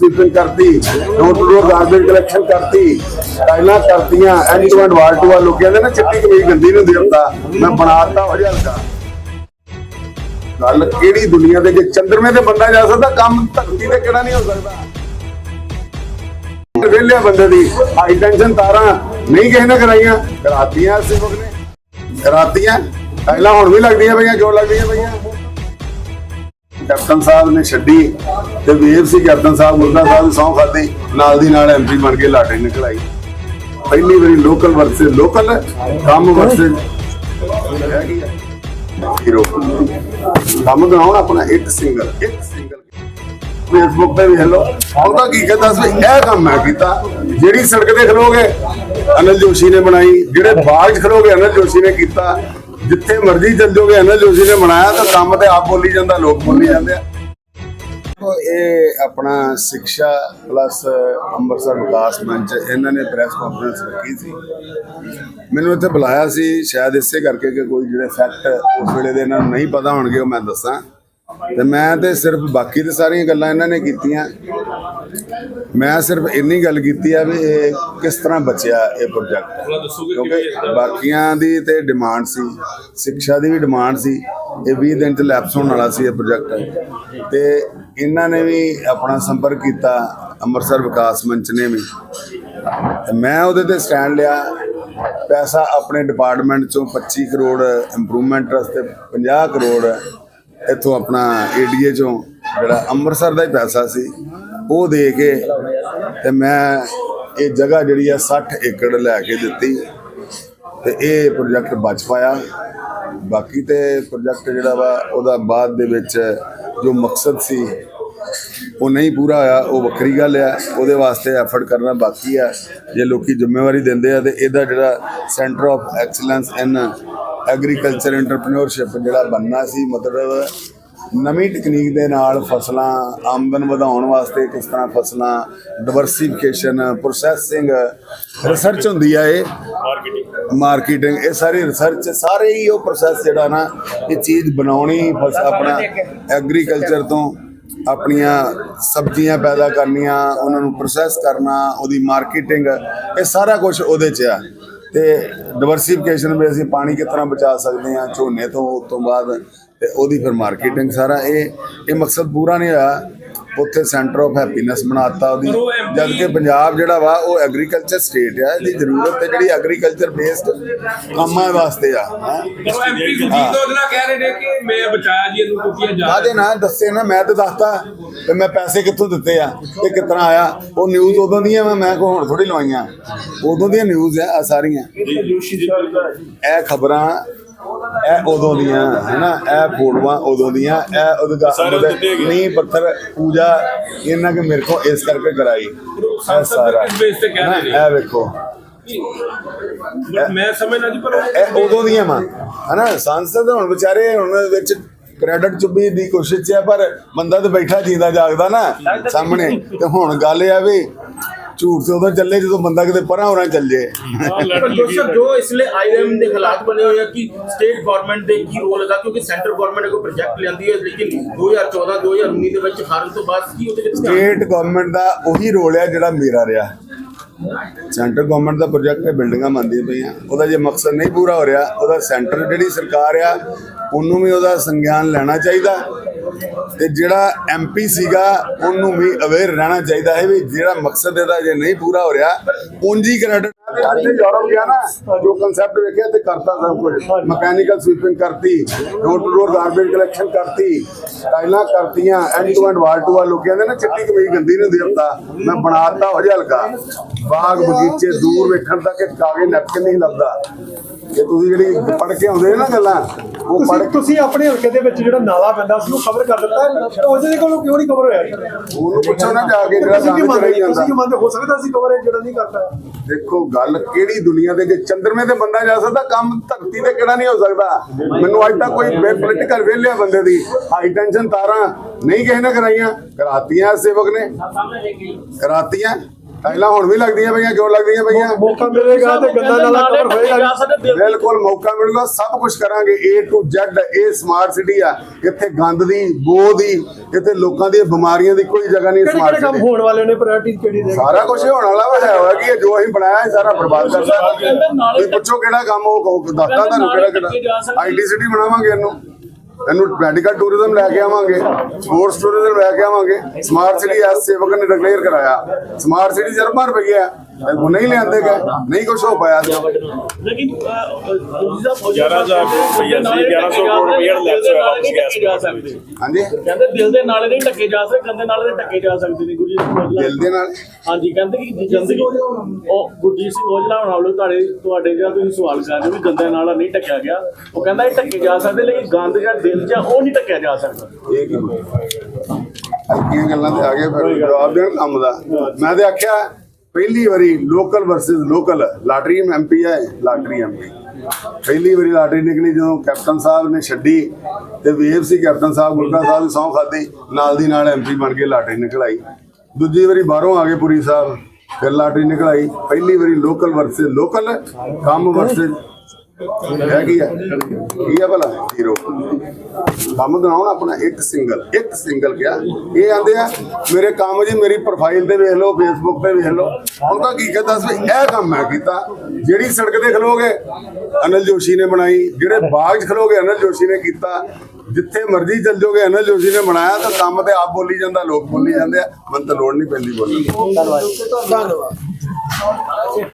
Sweeping ਕਰਤੀ door to door garbage collection ਕਰਤੀ, ਟਾਈਲਾਂ ਕਰਤੀਆਂ end to end wall to wall ਲੋਕ ਕਹਿੰਦੇ ਨਾ ਚਿੱਟੀ ਕਮੀਜ਼ ਗੰਦੀ ਨੂੰ ਦਿੰਦਾ ਮੈਂ ਬਣਾਤਾ ਹੋ ਹਲਕਾ। ਗੱਲ ਕਿਹੜੀ ਦੁਨੀਆ ਦੇ ਜੇ ਚੰਦਰਮੇ ਤੇ ਬੰਦਾ ਜਾ ਸਕਦਾ, ਕੰਮ ਧਰਤੀ ਤੇ ਕਿਹੜਾ ਨਹੀਂ ਹੋ ਸਕਦਾ? ਵੇਲਿਆ ਬੰਦੇ ਦੀ ਹਾਈ ਟੈਂਸ਼ਨ ਤਾਰਾਂ, ਨਹੀਂ ਕਿਸੇ ਨੇ ਕਰਾਈਆਂ, ਕਰਾਤੀਆਂ ਸਿਵਕ ਨੇ। ਕਰਾਤੀਆਂ, ਟਾਈਲਾਂ ਹੁਣ ਵੀ ਲੱਗਦੀਆਂ ਪਈਆਂ ਕਿਉਂ ਲੱਗਦੀਆਂ ਪਈਆਂ। ਕੈਪਟਨ ਸਾਹਿਬ ਨੇ ਛੱਡੀ ਤੇ ਵੇਵ ਸੀ ਕੈਪਟਨ ਸਾਹਿਬ ਮੁਰਦਾ ਸਾਹਿਬ ਸੌਂ ਖਾਦੀ ਨਾਲ ਦੀ ਨਾਲ ਐਮਪੀ ਬਣ ਕੇ ਲਾਟਰੀ ਨਿਕਲ ਆਈ ਪਹਿਲੀ ਵਾਰੀ ਲੋਕਲ ਵਰਸੇ ਲੋਕਲ ਕੰਮ ਵਰਸੇ। ਹੀਰੋ ਕੰਮ ਕਰਾਉਣ ਆਪਣਾ ਇੱਕ ਸਿੰਗਲ ਇੱਕ ਸਿੰਗਲ ਫੇਸਬੁੱਕ ਤੇ ਵੀ ਹੈਲੋ ਉਹਦਾ ਕੀ ਕਹਿੰਦਾ ਸੀ, ਇਹ ਕੰਮ ਮੈਂ ਕੀਤਾ। ਜਿਹੜੀ ਸੜਕ ਤੇ ਖਲੋਗੇ, ਅਨਿਲ ਜੋਸ਼ੀ ਨੇ ਬਣਾਈ, ਜਿਹੜੇ ਬਾਗ ਖਲੋਗੇ, ਅਨਿਲ ਜੋਸ਼ੀ ਨੇ ਕੀਤਾ। ਜਿੱਥੇ ਮਰਜ਼ੀ ਚੱਲ ਜਾਓਗੇ ਅਨਿਲ ਜੋਸ਼ੀ ਨੇ ਬਣਾਇਆ ਤਾਂ ਕੰਮ ਤੇ ਆਪ ਬੋਲੀ ਜਾਂਦਾ, ਲੋਕ ਬੋਲੀ ਜਾਂਦੇ ਆ। ਇਹ ਆਪਣਾ ਸਿੱਖਿਆ ਪਲੱਸ ਅੰਮ੍ਰਿਤਸਰ ਵਿਕਾਸ ਮੰਚ, ਇਹਨਾਂ ਨੇ ਪ੍ਰੈਸ ਕਾਨਫਰੰਸ ਰੱਖੀ ਸੀ। ਮੈਨੂੰ ਇੱਥੇ ਬੁਲਾਇਆ ਸੀ, ਸ਼ਾਇਦ ਇਸੇ ਕਰਕੇ ਕਿ ਕੋਈ ਜਿਹੜੇ ਫੈਕਟ ਉਸ ਵੇਲੇ ਦੇ ਇਹਨਾਂ ਨੂੰ ਨਹੀਂ ਪਤਾ ਹੋਣਗੇ, ਉਹ ਮੈਂ ਦੱਸਾਂ। ਤੇ ਮੈਂ ਤੇ ਸਿਰਫ ਬਾਕੀ ਤੇ ਸਾਰੀਆਂ ਗੱਲਾਂ ਇਹਨਾਂ ਨੇ ਕੀਤੀਆਂ। ਮੈਂ ਸਿਰਫ ਇੰਨੀ ਗੱਲ ਕੀਤੀ ਆ ਵੀ ਇਹ ਕਿਸ ਤਰ੍ਹਾਂ ਬਚਿਆ ਇਹ ਪ੍ਰੋਜੈਕਟ ਕਿਉਂਕਿ ਬਾਕੀਆਂ ਦੀ ਤੇ ਡਿਮਾਂਡ ਸੀ ਸਿੱਖਿਆ ਦੀ ਵੀ ਡਿਮਾਂਡ ਸੀ ਇਹ 20 ਦਿਨ ਚ ਲੈਪਸ ਹੋਣ ਵਾਲਾ ਸੀ ਇਹ ਪ੍ਰੋਜੈਕਟ ਤੇ ਇਹਨਾਂ ਨੇ ਵੀ ਆਪਣਾ ਸੰਪਰਕ ਕੀਤਾ ਅੰਮ੍ਰਿਤਸਰ ਵਿਕਾਸ ਮੰਚ ਨੇ ਵੀ। ਮੈਂ ਉਹਦੇ ਤੇ ਸਟੈਂਡ ਲਿਆ। ਪੈਸਾ ਆਪਣੇ ਡਿਪਾਰਟਮੈਂਟ ਚੋਂ 25 ਕਰੋੜ ਇੰਪਰੂਵਮੈਂਟ ਵਾਸਤੇ 50 ਕਰੋੜ ਇੱਥੋਂ ਆਪਣਾ ਏਡੀਏ ਚੋਂ ਜਿਹੜਾ ਅੰਮ੍ਰਿਤਸਰ ਦਾ ਹੀ ਪੈਸਾ ਸੀ, ਉਹ ਦੇ ਕੇ ਤੇ ਮੈਂ ਇਹ ਜਗ੍ਹਾ ਜਿਹੜੀ ਆ 60 ਏਕੜ ਲੈ ਕੇ ਦਿੱਤੀ ਤੇ ਇਹ ਪ੍ਰੋਜੈਕਟ ਬਚ ਪਾਇਆ। ਬਾਕੀ ਤੇ ਪ੍ਰੋਜੈਕਟ ਜਿਹੜਾ ਵਾ, ਉਹਦਾ ਬਾਅਦ ਦੇ ਵਿੱਚ ਜੋ ਮਕਸਦ ਸੀ, ਉਹ ਨਹੀਂ ਪੂਰਾ ਹੋਇਆ, ਉਹ ਵੱਖਰੀ ਗੱਲ ਆ। ਉਹਦੇ ਵਾਸਤੇ ਐਫਰਟ ਕਰਨਾ ਬਾਕੀ ਆ। ਜੇ ਲੋਕੀ ਜ਼ਿੰਮੇਵਾਰੀ ਦਿੰਦੇ ਆ ਤੇ ਇਹਦਾ ਜਿਹੜਾ centre of excellence in agriculture entrepreneurship ਜਿਹੜਾ ਬੰਨਾ ਸੀ ਮਤਲਬ ਨਵੀਂ ਟੈਕਨੀਕ ਦੇ ਨਾਲ ਫਸਲਾਂ ਆਮਦਨ ਵਧਾਉਣ ਵਾਸਤੇ ਕਿਸ ਤਰ੍ਹਾਂ ਫਸਲਾਂ ਡਿਵਰਸਿਫਿਕੇਸ਼ਨ ਪ੍ਰੋਸੈਸਿੰਗ ਰਿਸਰਚ ਹੁੰਦੀ ਆ ਇਹ। ਮਾਰਕੀਟਿੰਗ ਇਹ ਸਾਰੀ ਰਿਸਰਚ ਸਾਰੇ ਹੀ ਉਹ ਪ੍ਰੋਸੈਸ ਜਿਹੜਾ ਨਾ ਇਹ ਚੀਜ਼ ਬਣਾਉਣੀ ਫਸ ਆਪਣਾ ਐਗਰੀਕਲਚਰ ਤੋਂ ਆਪਣੀਆਂ ਸਬਜ਼ੀਆਂ ਪੈਦਾ ਕਰਨੀਆਂ ਉਹਨਾਂ ਨੂੰ ਪ੍ਰੋਸੈਸ ਕਰਨਾ ਉਹਦੀ ਮਾਰਕੀਟਿੰਗ ਇਹ ਸਾਰਾ ਕੁਝ ਉਹਦੇ 'ਚ ਆ। ਤੇ ਡਿਵਰਸੀਫਿਕੇਸ਼ਨ ਵੀ ਅਸੀਂ ਪਾਣੀ ਕਿਸ ਤਰ੍ਹਾਂ ਬਚਾ ਸਕਦੇ ਹਾਂ, ਝੋਨੇ ਤੋਂ, ਉਸ ਤੋਂ ਬਾਅਦ ਤੇ ਉਹਦੀ ਫਿਰ ਮਾਰਕੀਟਿੰਗ ਸਾਰਾ ਇਹ ਇਹ ਮਕਸਦ ਪੂਰਾ ਨਹੀਂ ਹੋਇਆ। ਉੱਥੇ ਸੈਂਟਰ ਆਫ ਹੈਪੀਨੈਸ ਬਣਾਤਾ ਉਹਦੀ। ਜਦ ਕਿ ਪੰਜਾਬ ਜਿਹੜਾ ਵਾ ਉਹ ਐਗਰੀਕਲਚਰ ਸਟੇਟ ਆ ਇਹਦੀ ਜ਼ਰੂਰਤ ਹੈ ਜਿਹੜੀ ਐਗਰੀਕਲਚਰ ਬੇਸਡ ਕੰਮਾਂ ਵਾਸਤੇ ਆ ਹੈਂ। ਉਹ ਐਮਪੀ ਸੁਜੀਤ ਔਜਲਾ ਕਹਿ ਰਹੇ ਨੇ ਕਿ ਮੈਂ ਬਚਾਇਆ ਜੀ ਇਹਨੂੰ ਕੁੱਤੀਆਂ ਜਾ ਕਾਹਦੇ ਨਾਲ ਦੱਸੇ ਨਾ ਮੈਂ ਤਾਂ ਦੱਸਤਾ ਤੇ ਮੈਂ ਪੈਸੇ ਕਿੱਥੋਂ ਦਿੱਤੇ ਆ ਤੇ ਕਿਤਨਾ ਆਇਆ ਉਹ ਨਿਊਜ਼ ਉਦੋਂ ਦੀਆਂ ਮੈਂ ਮੈਂ ਕੋ ਹੁਣ ਥੋੜੀ ਲਵਾਈਆਂ। ਉਦੋਂ ਦੀਆਂ ਨਿਊਜ਼ ਆ ਆਹ ਸਾਰੀਆਂ। ਇਹ ਖਬਰਾਂ ਇਹ ਉਦੋਂ ਦੀਆਂ ਹੈਨਾ ਇਹ ਫੋਟੋਆਂ ਉਦੋਂ ਦੀਆਂ ਇਹ ਉਹਦਾ ਨਹੀਂ ਪੱਥਰ ਪੂਜਾ ਇਹਨਾਂ ਕੇ ਮੇਰੇ ਕੋ ਇਸ ਕਰਕੇ ਕਰਾਈ। ਇਹ ਸਾਰਾ ਇਹ ਵੇਖੋ। ਮੈਂ ਸਮਝਣਾ ਜੀ ਪਰ ਇਹ ਉਦੋਂ ਦੀਆਂ ਮਾਂ ਹਨਾ ਸੰਸਦ ਹੁਣ ਵਿਚਾਰੇ ਹੁਣ ਵਿੱਚ ਕ੍ਰੈਡਿਟ ਚੁੱਬੀ ਦੀ ਕੋਸ਼ਿਸ਼ 'ਚ ਆ ਪਰ ਬੰਦਾ ਤਾਂ ਬੈਠਾ ਜੀਂਦਾ ਜਾਗਦਾ ਨਾ ਸਾਹਮਣੇ। ਤੇ ਹੁਣ ਗੱਲ ਇਹ ਆ ਵੀ ਝੂਠ ਤੇ ਉਦੋਂ ਚੱਲੇ ਜਦੋਂ ਬੰਦਾ ਕਿਤੇ ਪਰਾਂ ਹੋਰਾਂ ਚੱਲ। ਜੇ ਪਰ ਜੋ ਇਸ ਲਈ ਆਈਐਮ ਦੇ ਹਾਲਾਤ ਬਣੇ ਹੋਏ ਆ ਕਿ ਸਟੇਟ ਗਵਰਨਮੈਂਟ ਦੇ ਕੀ ਰੋਲ ਹੈਗਾ ਕਿਉਂਕਿ ਸੈਂਟਰ ਗਵਰਨਮੈਂਟ ਕੋਈ ਪ੍ਰੋਜੈਕਟ ਲੈਂਦੀ ਹੈ ਲੇਕਿਨ 2014 2019 ਦੇ ਵਿੱਚ ਹਾਰਨ ਤੋਂ ਬਾਅਦ ਕੀ ਉਹਦੇ ਵਿੱਚ ਸਟੇਟ ਗਵਰਨਮੈਂਟ ਦਾ ਉਹੀ ਰੋਲ ਹੈ ਜਿਹੜਾ ਮੇਰਾ ਰਿਹਾ। ਸੈਂਟਰ ਗਵਰਨਮੈਂਟ ਦਾ ਪ੍ਰੋਜੈਕਟ ਹੈ ਬਿਲਡਿੰਗਾਂ ਬਣਦੀਆਂ ਪਈਆਂ। ਉਹਦਾ ਜੇ ਮਕਸਦ ਨਹੀਂ ਪੂਰਾ ਹੋ ਰਿਹਾ ਉਹਦਾ ਸੈਂਟਰ ਜਿਹੜੀ ਸਰਕਾਰ ਆ ਉਹਨੂੰ ਵੀ ਉਹਦਾ ਸੰਗਿਆਨ ਲੈਣਾ ਚਾਹੀਦਾ। ਤੇ ਜਿਹੜਾ ਐਮਪੀ ਸੀਗਾ ਉਹਨੂੰ ਵੀ ਅਵੇਅਰ ਰਹਿਣਾ ਚਾਹੀਦਾ ਹੈ ਵੀ ਜਿਹੜਾ ਮਕਸਦ ਇਹਦਾ ਜੇ ਨਹੀਂ ਪੂਰਾ ਹੋ ਰਿਹਾ ਉਂਜੀ ਕ੍ਰੈਡਿਟ ਯੂਰਪ ਗਿਆ ਨਾ ਜੋ ਕਨਸੈਪਟ ਵੇਖਿਆ ਤੇ ਕਰਤਾ ਸਭ ਕੁਝ। ਮਕੈਨੀਕਲ ਸਵੀਪਿੰਗ ਕਰਤੀ door to door garbage collection ਕਰਤੀ ਟਾਈਲਾਂ ਕਰਤੀਆਂ end to end wall to wall ਲੋਕ ਕਹਿੰਦੇ ਨਾ ਚਿੱਟੀ ਕਮੀਜ਼ ਗੰਦੀ ਨਹੀਂ ਦਿੰਦਾ ਮੈਂ ਬਣਾਤਾ ਹੋ ਜਾ ਹਲਕਾ। ਬਾਗ ਬਗੀਚੇ ਦੂਰ ਵੇਖਣ ਤੱਕ ਕਾਗਜ਼ ਨੈਪਕਿਨ ਨਹੀਂ ਲੱਭਦਾ। ਇਹ ਤੁਸੀਂ ਜਿਹੜੀ ਪੜ ਕੇ ਆਉਂਦੇ ਨੇ ਨਾ ਗੱਲਾਂ ਉਹ ਪੜ ਤੁਸੀਂ ਆਪਣੇ ਹਲਕੇ ਦੇ ਵਿੱਚ ਜਿਹੜਾ ਨਾਲਾ ਪੈਂਦਾ ਉਸ ਨੂੰ ਕਵਰ ਕਰ ਦਿੱਤਾ। ਤਾਂ ਉਹਦੇ ਕੋਲੋਂ ਕਿਉਂ ਨਹੀਂ ਕਵਰ ਹੋਇਆ? ਉਹਨੂੰ ਪੁੱਛੋ ਨਾ ਜਾ ਕੇ ਜਿਹੜਾ ਤੁਸੀਂ ਕੰਮ ਚ ਰਹੀ ਤੁਸੀਂ ਜਾਂਦਾ। ਕੀ ਮੰਨਦੇ? ਹੋ ਸਕਦਾ ਸੀ ਕਵਰ ਜਿਹੜਾ ਨਹੀਂ ਕਰਦਾ ਦੇਖੋ ਗੱਲ ਕਿਹੜੀ ਦੁਨੀਆ ਦੇ ਜੇ ਚੰਦਰਮੇ ਤੇ ਬੰਦਾ ਜਾ ਸਕਦਾ ਕੰਮ ਧਰਤੀ ਤੇ ਕਿਹੜਾ ਨਹੀਂ ਹੋ ਸਕਦਾ? ਮੈਨੂੰ ਅੱਜ ਤੱਕ ਕੋਈ ਪੋਲੀਟੀਕਲ ਵੇਲਿਆ ਬੰਦੇ ਦੀ। ਹਾਈ ਟੈਂਸ਼ਨ ਤਾਰਾਂ ਨਹੀਂ ਕਿਸੇ ਨੇ ਕਰਾਈਆਂ। ਕਰਾਤੀਆਂ ਸੇਵਕ ਨੇ। ਕਰਾਤੀਆਂ। ਟਾਈਲਾਂ ਹੁਣ ਵੀ ਲੱਗਦੀਆਂ ਪਈਆਂ ਕਿਉਂ ਲੱਗਦੀਆਂ ਪਈਆਂ? ਮੌਕਾ ਮਿਲੇਗਾ ਤੇ ਗੰਦਾ ਨਾਲਾ ਕਵਰ ਹੋਏਗਾ। ਬਿਲਕੁਲ ਮੌਕਾ ਮਿਲੂਗਾ ਸਭ ਕੁਝ ਕਰਾਂਗੇ A to Z ਇਹ ਸਮਾਰਟ ਸਿਟੀ ਆ ਇੱਥੇ ਗੰਦ ਦੀ ਬੋ ਦੀ ਇੱਥੇ ਲੋਕਾਂ ਦੀਆਂ ਬਿਮਾਰੀਆਂ ਦੀ ਕੋਈ ਜਗ੍ਹਾ ਨਹੀਂ ਸਮਾਰਟ ਕਿਹੜੇ ਕੰਮ ਸਿਟੀ ਹੋਣ ਵਾਲੇ ਨੇ ਪ੍ਰਾਇੋਰਟੀ ਕਿਹੜੀ ਦੇ ਸਾਰਾ ਕੁਝ ਹੋਣ ਵਾਲਾ ਵਾ ਹੈ ਹੋਇਆ ਕਿ ਜੋ ਅਸੀਂ ਬਣਾਇਆ ਇਹ ਸਾਰਾ ਬਰਬਾਦ ਕਰਦਾ ਤੁਸੀਂ ਪੁੱਛੋ ਕਿਹੜਾ ਕੰਮ ਉਹ ਕਹੋ ਦੱਸਦਾ ਤੁਹਾਨੂੰ ਕਿਹੜਾ ਕਿਹੜਾ। ਆਈਟੀ ਸਿਟੀ ਬਣਾਵਾਂਗੇ ਇਹਨੂੰ। ਇਹਨੂੰ ਮੈਡੀਕਲ ਟੂਰਿਜ਼ਮ ਲੈ ਕੇ ਆਵਾਂਗੇ ਸਪੋਰਟਸ ਟੂਰਿਜ਼ਮ ਲੈ ਕੇ ਆਵਾਂਗੇ। ਸਮਾਰਟ ਸਿਟੀ ਐਸ ਸੇਵਕ ਨੇ ਡਿਕਲੇਅਰ ਕਰਾਇਆ। ਸਮਾਰਟ ਸਿਟੀ ਜਰਮਨ ਰੁਪਈਆ। ਹੈ ਉਹ ਨਹੀਂ ਲਿਆਂਦੇ ਗਏ। ਨਹੀਂ ਕੁਝ ਹੋ ਪਾਇਆ। ਲੇਕਿਨ ਗਿਆਰਾਂ ਹਜ਼ਾਰ ਰੁਪਈਆ ਸੀ, 1100 ਕਰੋੜ ਰੁਪਈਆ ਲੈਕਸ ਹੋਇਆ ਵਾਪਸ ਗਿਆ ਸੀ। ਜਾ ਸਕਦੇ ਹਾਂਜੀ? ਕਹਿੰਦੇ ਦਿਲ ਦੇ ਨਾਲੇ ਨਹੀਂ ਟੱਕੇ ਜਾ ਸਕਦੇ ਗੰਦੇ ਨਾਲੇ ਦੇ ਟੱਕੇ ਜਾ ਸਕਦੇ ਨੇ ਗੁਰਜੀਤ ਸਿੰਘ ਔਜਲਾ। ਦਿਲ ਦੇ ਨਾਲ? ਹਾਂਜੀ ਕਹਿੰਦੇ ਕਿ ਜ਼ਿੰਦਗੀ ਉਹ ਗੁਰਜੀਤ ਸਿੰਘ ਔਜਲਾ ਹੁਣ ਆਵਲੋ ਤੁਹਾਡੇ ਤੁਹਾਡੇ ਜਿਹੜਾ ਤੁਸੀਂ ਸਵਾਲ ਕਰ ਰਹੇ ਹੋ ਵੀ ਗੰਦੇ ਨਾਲਾ ਨਹੀਂ ਟੱਕਿਆ ਗਿਆ। ਉਹ ਕਹਿੰਦਾ ਇਹ ਟੱਕੇ ਜਾ ਸਕਦੇ ਲੇਕਿਨ ਗੰਦ ਜਿਹੜਾ ਦਿਲ 'ਚ ਆ, ਉਹ ਨਹੀਂ ਟੱਕਿਆ ਜਾ ਸਕਦਾ। ਇਹ ਕੀ ਹਲਕੀਆਂ ਗੱਲਾਂ ਤੇ ਆ ਗਏ ਫਿਰ ਜਵਾਬ ਦੇਣ ਕੰਮ ਦਾ। ਮੈਂ ਤੇ ਆਖਿਆ ਪਹਿਲੀ ਵਾਰੀ local versus local lottery MP ਹੈ ਲਾਟਰੀ ਐਮਪੀ ਪਹਿਲੀ ਵਾਰੀ ਲਾਟਰੀ ਨਿਕਲੀ ਜਦੋਂ ਕੈਪਟਨ ਸਾਹਿਬ ਨੇ ਛੱਡੀ ਤੇ ਵੇਵ ਸੀ ਕੈਪਟਨ ਸਾਹਿਬ ਗੁਰਕਾ ਸਾਹਿਬ ਦੀ ਸਹੁੰ ਖਾਦੀ ਨਾਲ ਦੀ ਨਾਲ ਐਮਪੀ ਬਣ ਕੇ ਲਾਟਰੀ ਨਿਕਲਾਈ। ਦੂਜੀ ਵਾਰੀ ਬਾਹਰੋਂ ਆ ਗਏ ਪੁਰੀ ਸਾਹਿਬ, ਫਿਰ ਲਾਟਰੀ ਨਿਕਲਾਈ। ਪਹਿਲੀ ਵਾਰੀ ਲੋਕਲ ਵਰਸਸ ਲੋਕਲ ਕੰਮ ਵਰਸਸ ਹੈ ਕੀ ਹੈ। ਕੀ ਹੈ ਭਲਾ? ਹੀਰੋ ਕੰਮ ਬਣਾਉਣ ਆਪਣਾ ਇੱਕ ਸਿੰਗਲ ਇੱਕ ਸਿੰਗਲ ਕਿਹਾ ਇਹ ਆਂਦੇ ਆ, ਮੇਰੇ ਕੰਮ ਜੀ ਮੇਰੀ ਪ੍ਰੋਫਾਈਲ ਤੇ ਵੇਖ ਲਓ ਫੇਸਬੁੱਕ ਤੇ ਵੇਖ ਲਓ। ਹੁਣ ਤਾਂ ਕੀ ਕਹਿੰਦਾ ਸੀ, ਇਹ ਕੰਮ ਮੈਂ ਕੀਤਾ। ਜਿਹੜੀ ਸੜਕ ਤੇ ਖਲੋਗੇ, ਅਨਿਲ ਜੋਸ਼ੀ ਨੇ ਬਣਾਈ। ਜਿਹੜੇ ਬਾਗ 'ਚ ਖਲੋਗੇ, ਅਨਿਲ ਜੋਸ਼ੀ ਨੇ ਕੀਤਾ। ਜਿੱਥੇ ਮਰਜ਼ੀ ਚੱਲ ਜਾਓਗੇ, ਅਨਿਲ ਜੋਸ਼ੀ ਨੇ ਬਣਾਇਆ ਤਾਂ ਕੰਮ ਤੇ ਆਪ ਬੋਲੀ ਜਾਂਦਾ, ਲੋਕ ਬੋਲੀ ਜਾਂਦੇ ਆ। ਮਨ ਤਾਂ ਲੋੜ ਨਹੀਂ ਪੈਂਦੀ ਬੋਲਣ ਦੀ। ਧੰਨਵਾਦ।